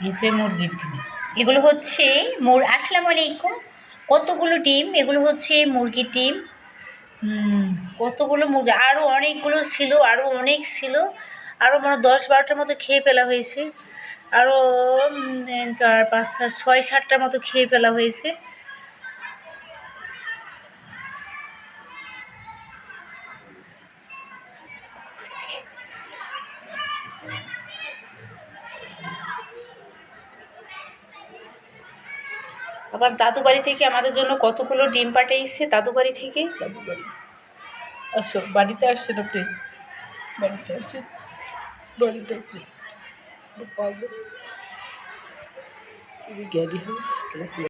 এসে মুরগির ডিম। এগুলো হচ্ছে মুর, আসসালামু আলাইকুম। কতগুলো ডিম? এগুলো হচ্ছে মুরগির ডিম। কতগুলো মুরগি? আরও অনেকগুলো ছিল আরও অনেক ছিল। আরও মানে দশ বারোটার মতো খেয়ে ফেলা হয়েছে। আরও চার, পাঁচ ছয়, সাতটার মতো খেয়ে ফেলা হয়েছে। আবার দাদু বাড়ি থেকে আমাদের জন্য কতগুলো ডিম পাঠিয়েছে দাদু বাড়ি থেকে? দাদু বাড়ি। আসো, বাড়িতে আসছে না আপনি বাড়িতে আসেন বাড়িতে আসেন গ্যারি হোস